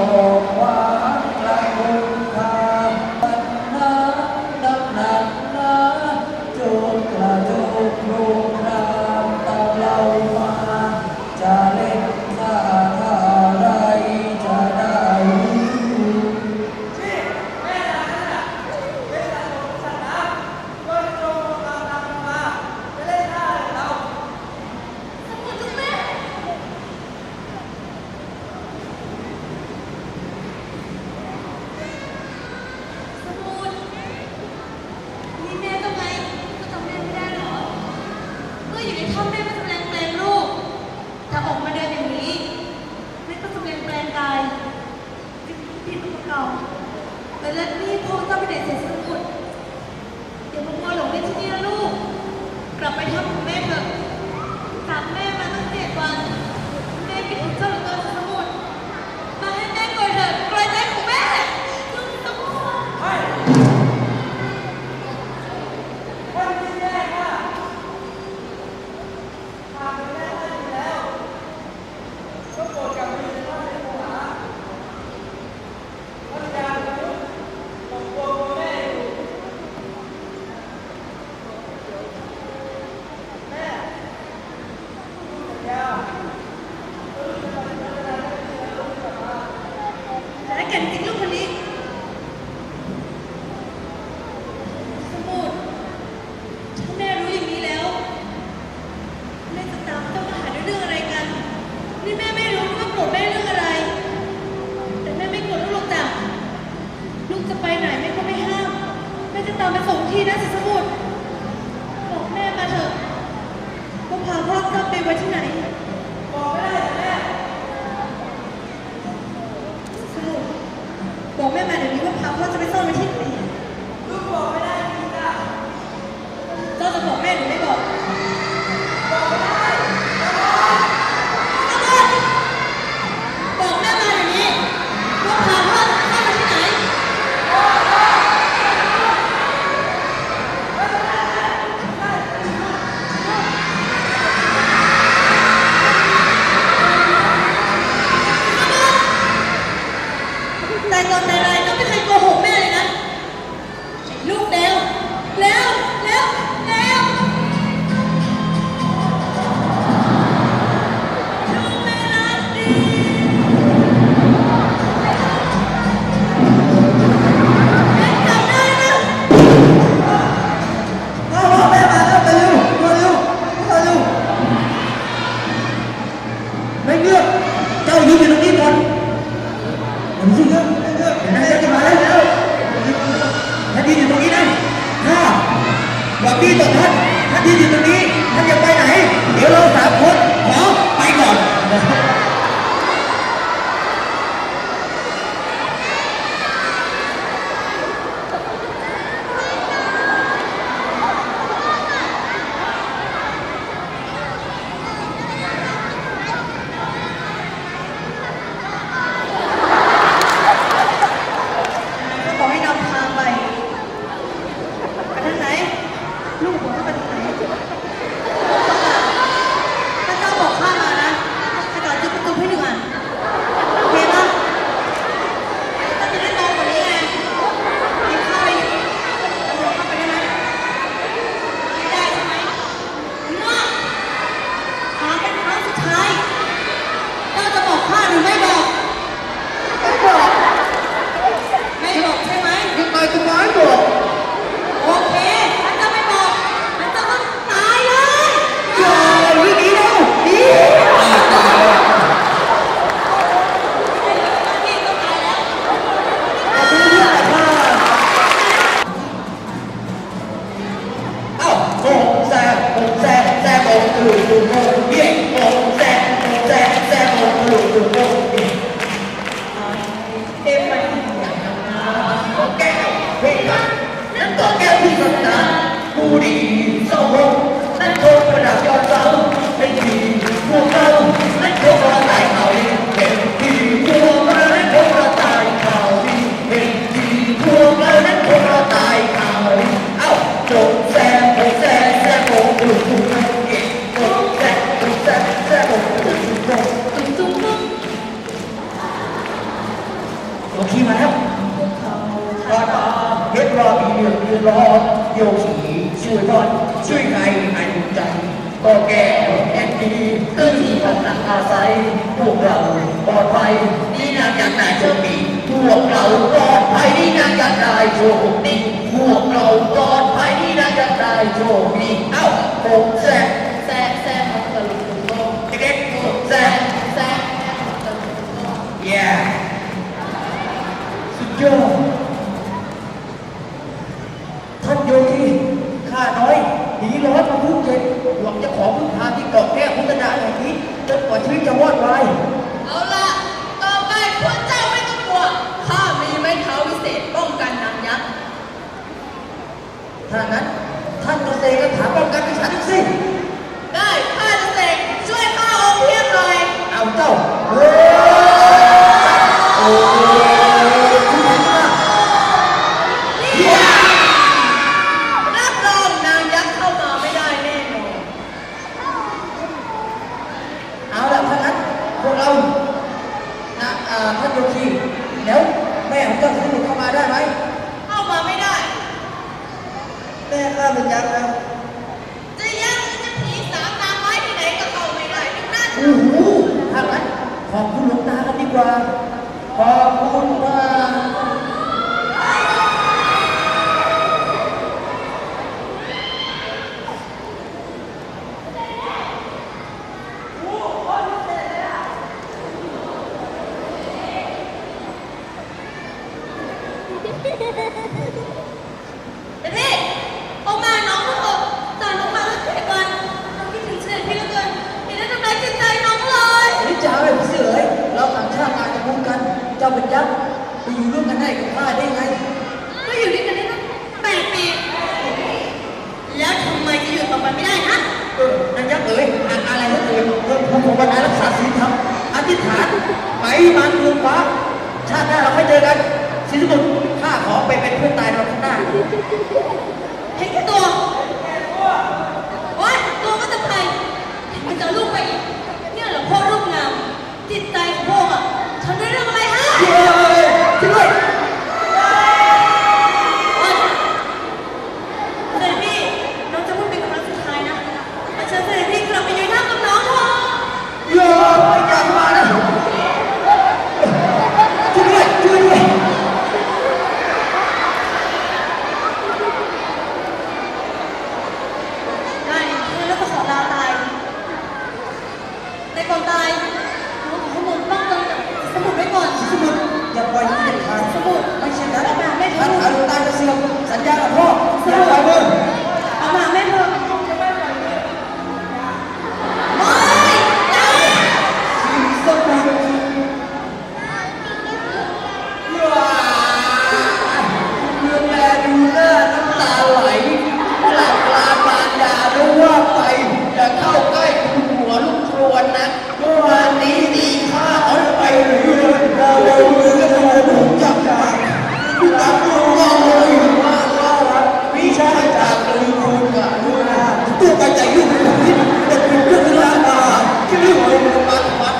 Senhor.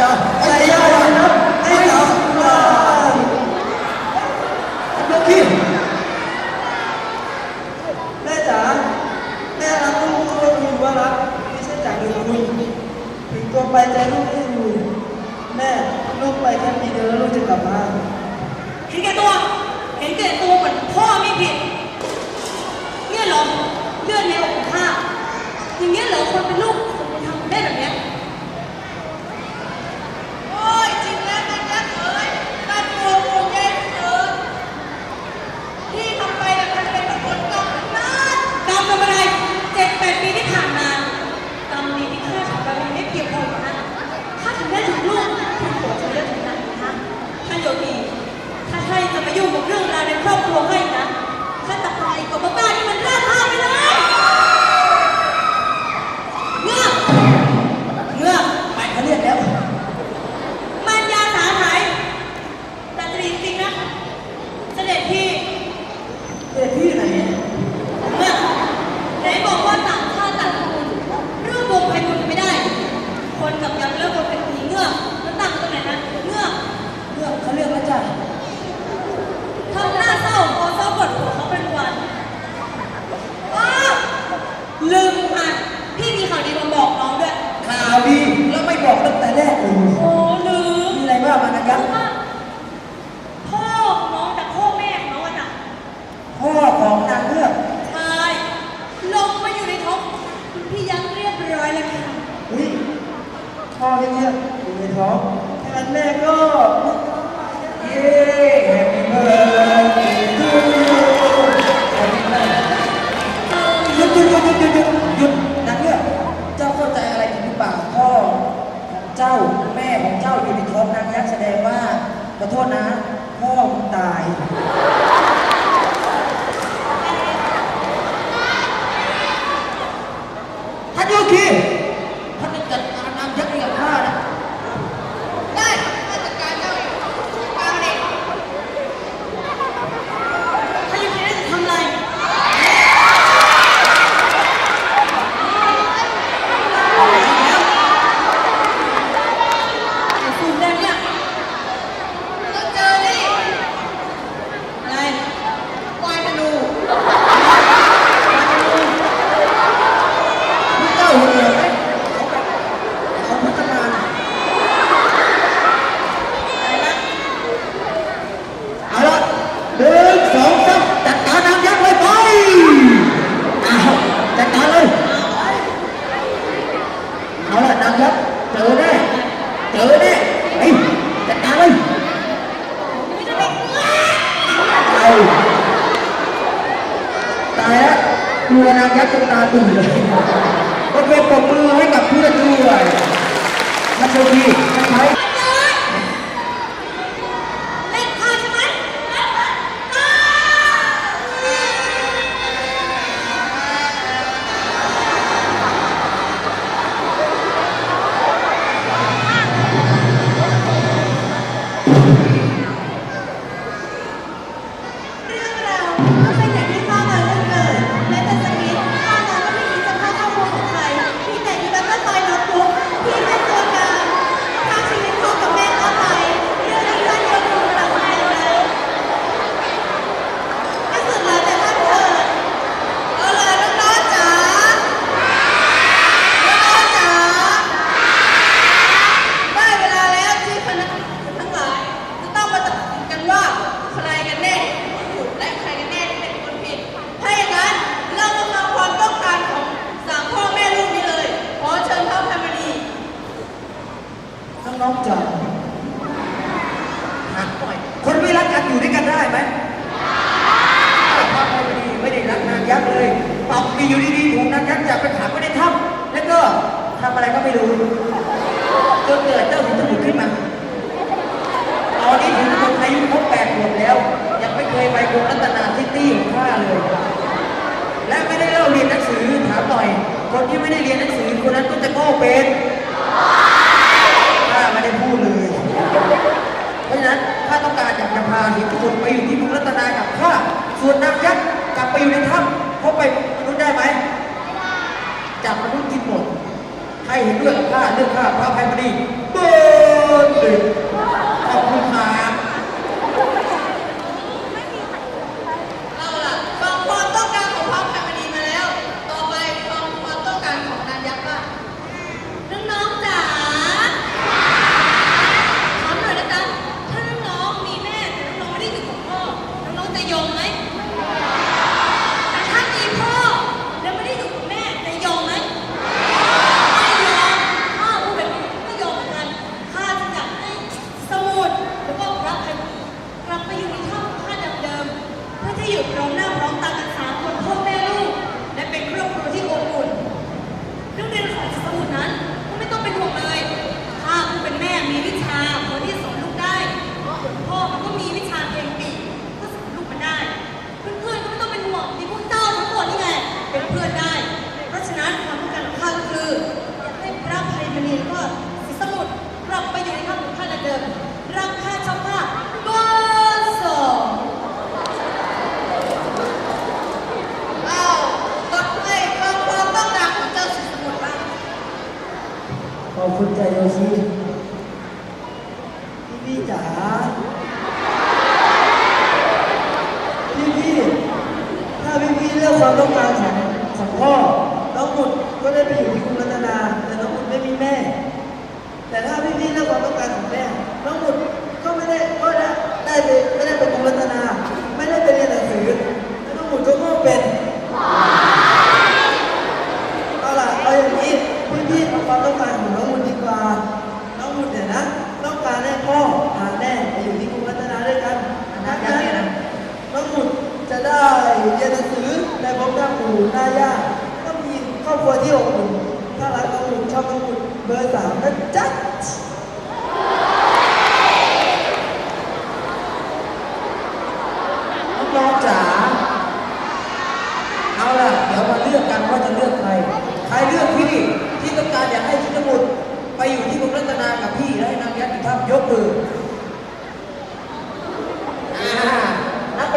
Yeah. 8 ปีที่ผ่านมาตอนนี้ที่ค่าของเรายัไม่เพียงพอนะถ้าถึงได้ถึงลูกถึงผัวจะเลือกถึงนั้นนะท่านโยมีถ้าใครจะมายุ่งกับเรื่องราวในครอบครัวให้นะถ้าตะไคร่กับบ้านี่มันน่าห้าไปเลย โทษนะ พ่อมึงตาย เรียนหนังสือถามหน่อย คนที่ไม่ได้เรียนหนังสือคนนั้นก็จะโง่เป็นถ้าไม่ได้พูดเลย เพราะฉะนั้นถ้าต้องการอยากจะพาสิทุกคนไปอยู่ที่เมืองรัตนากับข้าส่วนนักยักษ์กลับไปอยู่ในถ้ำเขาไปรู้ได้ไหมจับมนุษย์กินหมดใครเห็นด้วยกับข้าเรื่องข้าพระภัยมณีเบอร์หนึ่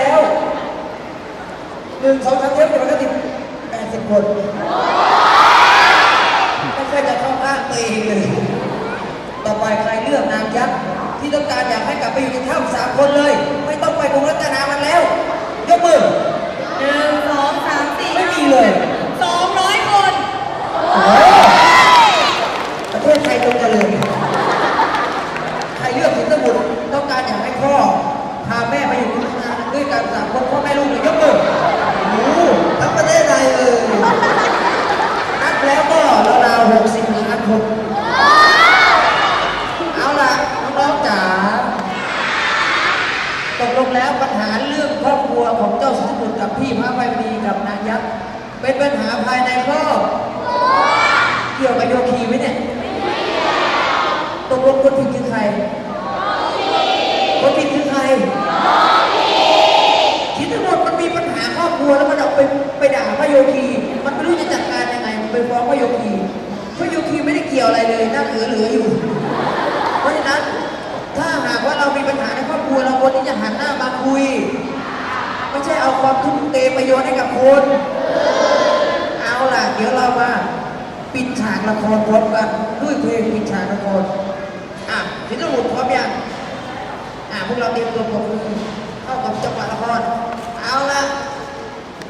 แล้วหนึ่งสองสามเท่เป็นปกติดแปดสิบคนไม่เคยจะเข้าข้างตัวเองเลยต่อไปใครเลือกนางยักษ์ที่ต้องการอยากให้กลับไปอยู่ในถ้ำสามคนเลย ไม่ต้องไปกรุงรัตนามันแล้ว ยกมือหนึ่งสองสามสี่ไม่มีเลยสองร้อยคนประเทศไทยตรงกันเลย ใครเลือกถึงสมุดต้องการอยากให้พ่อ ด้วยการสามคนพ่อแม่ลูกเลยยกมือหอ้ทั้งประเทศไทยเลยนัดแล้วก็ราวๆหกสิบล้านคน เอาล่ะน้องๆจ๋าตกลงแล้วปัญหาเรื่องครอบครัวของเจ้าสุขุนกับพี่พระไพมีกับนางยักษ์เป็นปัญหาภายในครอบเกี่ยวกับโยคีไหมเนี่ยตกลงคนผิดคือใครคนผิดคือใคร ครอบครัวแล้วมันออกไปไปด่าพระโยคี มันไม่รู้จะจัดการยังไงมันไปฟ้องพระโยคีพระโยคีไม่ได้เกี่ยวอะไรเลยน่าเหลือเหลืออยู่ เพราะฉะนั้นถ้าหากว่าเรามีปัญหาในครอบครัวเราควรที่จะหันหน้ามาคุย ไม่ใช่เอาความทุ่มเทไปโยนให้กับคนเอาล่ะเดี๋ยวเรามาปิดฉากละครพร้อมกันด้วยเพลงปิดฉากละครอะศิลป์พร้อมยังอะพวกเราเตรียมตัวปรบมเข้ากับจังหวะละครเอาล่ะ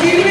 Thank you.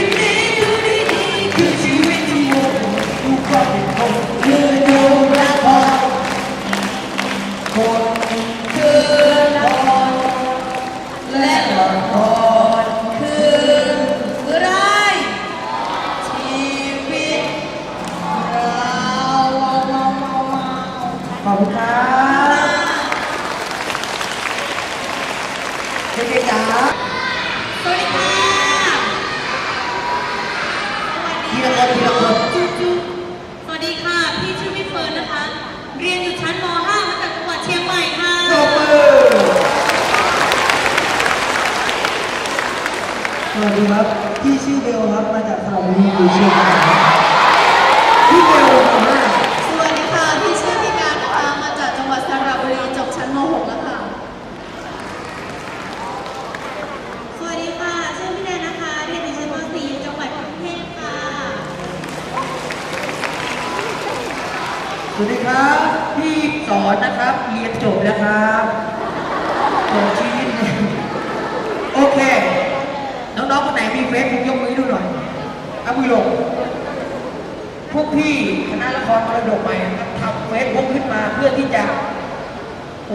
เฟซบุ๊กขึ้นมาเพื่อที่จะ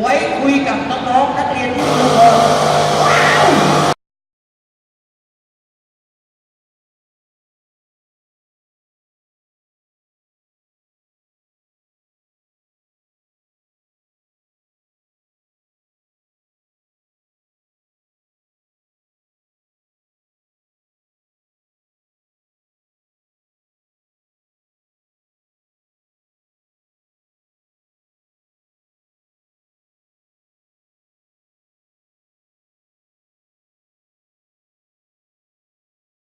ไว้คุยกับน้องๆนักเรียนที่ดู